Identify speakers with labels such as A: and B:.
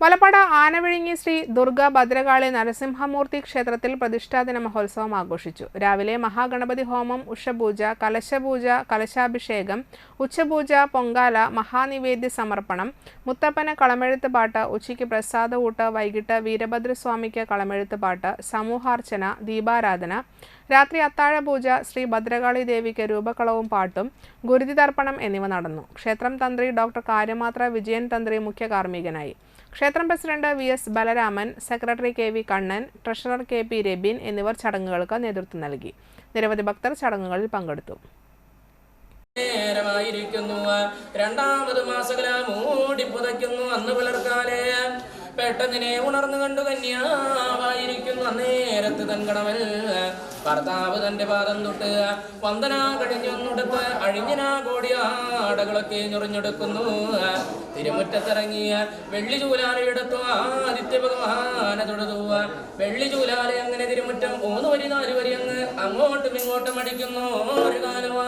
A: വലപ്പാട് ആനവിഴുങ്ങി ശ്രീ ദുർഗ ഭദ്രകാളി നരസിംഹമൂർത്തി ക്ഷേത്രത്തിൽ പ്രതിഷ്ഠാദിന മഹോത്സവം ആഘോഷിച്ചു. രാവിലെ മഹാഗണപതി ഹോമം ഉഷപൂജ കലശപൂജ കലശാഭിഷേകം ഉച്ചപൂജ പൊങ്കാല മഹാനിവേദ്യ സമർപ്പണം മുത്തപ്പന കളമെഴുത്ത് പാട്ട് ഉച്ചയ്ക്ക് പ്രസാദ ഊട്ട് വൈകിട്ട് വീരഭദ്രസ്വാമിക്ക് കളമെഴുത്ത് പാട്ട് സമൂഹാർച്ചന ദീപാരാധന രാത്രി അത്താഴപൂജ ശ്രീ ഭദ്രകാളി ദേവിക്ക് രൂപകളവും പാട്ടും ഗുരുതി തർപ്പണം എന്നിവ നടന്നു. ക്ഷേത്രം തന്ത്രി ഡോക്ടർ കാര്യമാത്ര വിജയൻ തന്ത്രി മുഖ്യ കാർമ്മികനായി. ക്ഷേത്രം president V. S. Balaraman secretary K. V. Kannan treasurer K. P. Rabeen എന്നിവർ ചടങ്ങുകൾക്ക് നേതൃത്വം നൽകി. നിരവധി ഭക്തർ ചടങ്ങുകളിൽ പങ്കെടുത്തു.
B: നേരമായിരിക്കുന്നു. രണ്ടാമത് മാസകല മൂടി പുതയ്ക്കുന്നു അന്ന് പുലർക്കാലേ പെട്ടെന്നിനെ ഉണർന്നു കണ്ടു കന്യാവായിരിക്കുന്നു. അന്നേരത്ത് തൻകടവൽ ഭർത്താവ് തന്റെ പാദം തൊട്ട് വന്ദന കടിഞ്ഞൊന്നുടുത്ത് അഴിഞ്ഞനാ കോടിയ ആടകളൊക്കെ ഞൊറിഞ്ഞെടുക്കുന്നു. തിരുമുറ്റത്തിറങ്ങിയ വെള്ളി ചൂലാലയെടുത്തു ആദിത്യ ഭഗവാനെ തൊടുതു വെള്ളി ചൂലാല അങ്ങനെ തിരുമുറ്റം മൂന്ന് വരി നാല് വരി അങ്ങ് അങ്ങോട്ടും ഇങ്ങോട്ടും അടിക്കുന്നു. ഒരു കാലമാ